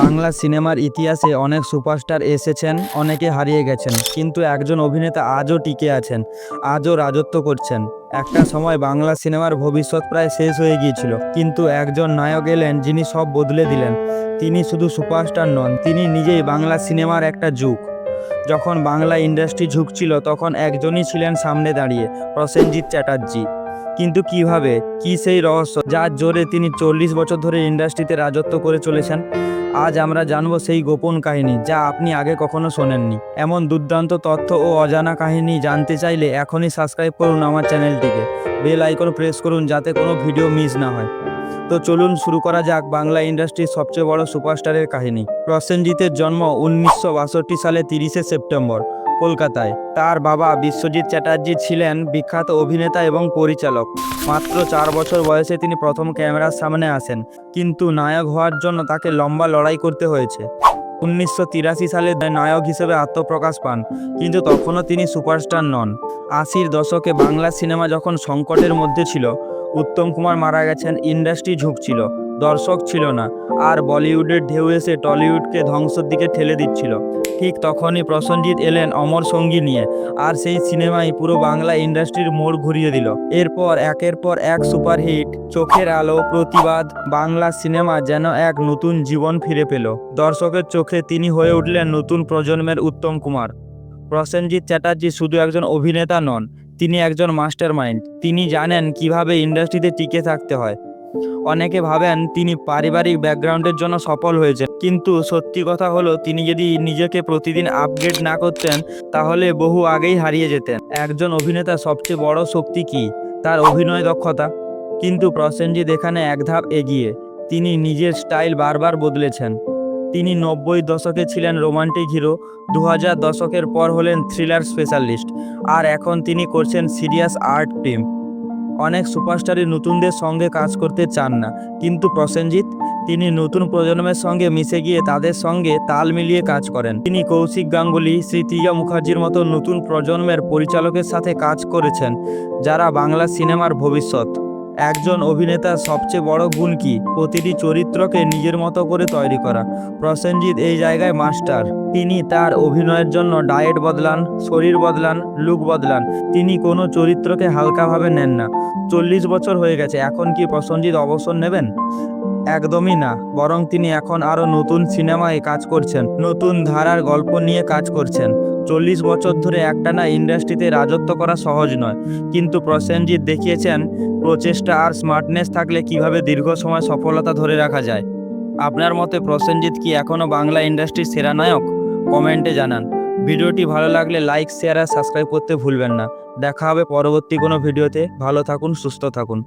বাংলা সিনেমার ইতিহাসে অনেক সুপারস্টার এসেছেন, অনেকে হারিয়ে গেছেন, কিন্তু একজন অভিনেতা আজও টিকে আছেন, আজও রাজত্ব করছেন। একটা সময় বাংলা সিনেমার ভবিষ্যৎ প্রায় শেষ হয়ে গিয়েছিল, কিন্তু একজন নায়ক এলেন যিনি সব বদলে দিলেন। তিনি শুধু সুপারস্টার নন, তিনি নিজেই বাংলা সিনেমার একটা যুগ। যখন বাংলা ইন্ডাস্ট্রি ঝুঁকছিল, তখন একজনই ছিলেন সামনে দাঁড়িয়ে, প্রসেনজিৎ চ্যাটার্জি। কিন্তু কীভাবে, কি সেই রহস্য, যার জোরে তিনি চল্লিশ বছর ধরে ইন্ডাস্ট্রিতে রাজত্ব করে চলেছেন? আজ আমরা জানব সেই গোপন কাহিনী যা আপনি আগে কখনো শোনেননি। এমন দুর্দান্ত তথ্য ও অজানা কাহিনী জানতে চাইলে এখনই সাবস্ক্রাইব করুন আমার চ্যানেলটিকে। বেল আইকন প্রেস করুন যাতে কোনো ভিডিও মিস না হয়। তো চলুন শুরু করা যাক বাংলা ইন্ডাস্ট্রির সবচেয়ে বড় সুপারস্টারের কাহিনী। প্রসেনজিতের জন্ম উনিশশো বাষট্টি সালে তিরিশে সেপ্টেম্বর। কলকাতায়। তার বাবা বিশ্বজিৎ চ্যাটার্জি ছিলেন বিখ্যাত অভিনেতা এবং পরিচালক। মাত্র চার বছর বয়সে তিনি প্রথম ক্যামেরার সামনে আসেন, কিন্তু নায়ক হওয়ার জন্য তাকে লম্বা লড়াই করতে হয়েছে। উনিশশো তিরাশি সালে নায়ক হিসেবে আত্মপ্রকাশ পান, কিন্তু তখনও তিনি সুপারস্টার নন। আশির দশকে বাংলা সিনেমা যখন সংকটের মধ্যে ছিল, উত্তম কুমার মারা গেছেন, ইন্ডাস্ট্রি ঝুঁকছিল দর্শক ছিল না, আর বলিউডের ঢেউ এসে টলিউডকে ধ্বংসের দিকে ঠেলে দিচ্ছিল। ঠিক তখনই প্রসেনজিৎ এলেন অমর সঙ্গী নিয়ে, আর সেই সিনেমাই পুরো বাংলা ইন্ডাস্ট্রির মোড় ঘুরিয়ে দিল। এরপর একের পর এক সুপারহিট, চোখের আলো, প্রতিবাদ, বাংলা সিনেমা যেন এক নতুন জীবন ফিরে পেল। দর্শকের চোখে তিনি হয়ে উঠলেন নতুন প্রজন্মের উত্তম কুমার। প্রসেনজিৎ চ্যাটার্জি শুধু একজন অভিনেতা নন, তিনি একজন মাস্টার মাইন্ড তিনি জানেন কীভাবে ইন্ডাস্ট্রিতে টিকে থাকতে হয়। অনেকে ভাবেন তিনি পারিবারিক ব্যাকগ্রাউন্ডের জন্য সফল হয়েছেন, কিন্তু সত্যি কথা হলো তিনি যদি নিজেকে প্রতিদিন আপগ্রেড না করতেন, তাহলে বহু আগেই হারিয়ে যেতেন। একজন অভিনেতা সবচেয়ে বড় শক্তি কি? তার অভিনয় দক্ষতা। কিন্তু প্রসেনজিৎ এখানে এক ধাপ এগিয়ে। তিনি নিজের স্টাইল বারবার বদলেছেন। তিনি নব্বই দশকে ছিলেন রোমান্টিক হিরো দু হাজার দশকের পর হলেন থ্রিলার স্পেশালিস্ট, আর এখন তিনি করছেন সিরিয়াস আর্ট ফিল্ম। অনেক সুপারস্টারই নতুনদের সঙ্গে কাজ করতে চান না। কিন্তু প্রসেনজিৎ, তিনি নতুন প্রজন্মের সঙ্গে মিশে গিয়ে তাদের সঙ্গে তাল মিলিয়ে কাজ করেন। তিনি কৌশিক গাঙ্গুলি শ্রীতিয়া মুখার্জির মতো নতুন প্রজন্মের পরিচালকের সাথে কাজ করেছেন, যারা বাংলা সিনেমার ভবিষ্যৎ। একজন অভিনেতার সবচেয়ে বড় গুণ কি? প্রতিটি চরিত্রকে নিজের মতো করে তৈরি করা। প্রসেনজিৎ এই জায়গায় মাস্টার। তিনি তার অভিনয়ের জন্য ডায়েট বদলান, শরীর বদলান, লুক বদলান। তিনি কোনো চরিত্রকে হালকাভাবে নেন না। চল্লিশ বছর হয়ে গেছে, এখন কি প্রসেনজিৎ অবসর নেবেন? একদমই না, বরং তিনি এখন আরও নতুন সিনেমায় কাজ করছেন, নতুন ধারার গল্প নিয়ে কাজ করছেন। চল্লিশ বছর ধরে একটানা ইন্ডাস্ট্রিতে রাজত্ব করা সহজ নয়, কিন্তু প্রসেনজিৎ দেখিয়েছেন প্রচেষ্টা আর স্মার্টনেস থাকলে কীভাবে দীর্ঘ সময় সফলতা ধরে রাখা যায়? আপনার মতে প্রসেনজিৎ কি এখনও বাংলা ইন্ডাস্ট্রির সেরা নায়ক? কমেন্টে জানান। ভিডিওটি ভালো লাগলে লাইক শেয়ার আর সাবস্ক্রাইব করতে ভুলবেন না। দেখা হবে পরবর্তী কোনো ভিডিওতে। ভালো থাকুন, সুস্থ থাকুন।